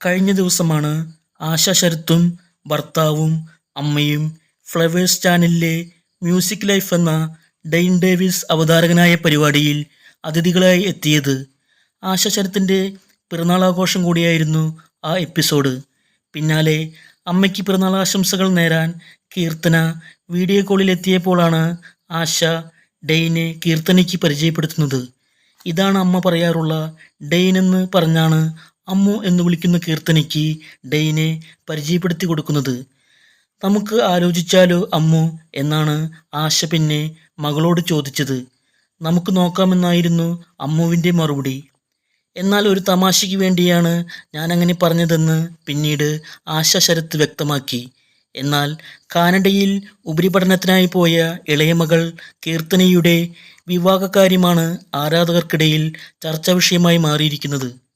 കഴിഞ്ഞ ദിവസമാണ് ആശ ശരത്തും ഭർത്താവും അമ്മയും ഫ്ലവേഴ്സ് ചാനലിലെ മ്യൂസിക് ലൈഫ് എന്ന ഡെയിൻ ഡേവിസ് അവതാരകനായ പരിപാടിയിൽ അതിഥികളായി എത്തിയത് ആശ ശരത്തിന്റെ പിറന്നാൾ ആഘോഷം കൂടിയായിരുന്നു ആ എപ്പിസോഡ്. പിന്നാലെ അമ്മയ്ക്ക് പിറന്നാൾ ആശംസകൾ നേരാൻ കീർത്തന വീഡിയോ കോളിൽ എത്തിയപ്പോഴാണ് ആശ ഡെയിനെ കീർത്തനയ്ക്ക് പരിചയപ്പെടുത്തുന്നത്. ഇതാണ് അമ്മ പറയാറുള്ള ഡെയിൻ എന്ന് പറഞ്ഞാണ് അമ്മു എന്ന് വിളിക്കുന്ന കീർത്തനയ്ക്ക് ഡെയിനെ പരിചയപ്പെടുത്തി കൊടുക്കുന്നത്. നമുക്ക് ആലോചിച്ചാലോ അമ്മു? എന്നാണ് ആശ പിന്നെ മകളോട് ചോദിച്ചത്. നമുക്ക് നോക്കാമെന്നായിരുന്നു അമ്മുവിന്റെ മറുപടി. എന്നാൽ ഒരു തമാശയ്ക്ക് വേണ്ടിയാണ് ഞാൻ അങ്ങനെ പറഞ്ഞതെന്ന് പിന്നീട് ആശ ശരത്ത് വ്യക്തമാക്കി. എന്നാൽ കാനഡയിൽ ഉപരിപഠനത്തിനായി പോയ ഇളയമകൾ കീർത്തനയുടെ വിവാഹകാര്യമാണ് ആരാധകർക്കിടയിൽ ചർച്ചാ വിഷയമായി മാറിയിരിക്കുന്നത്.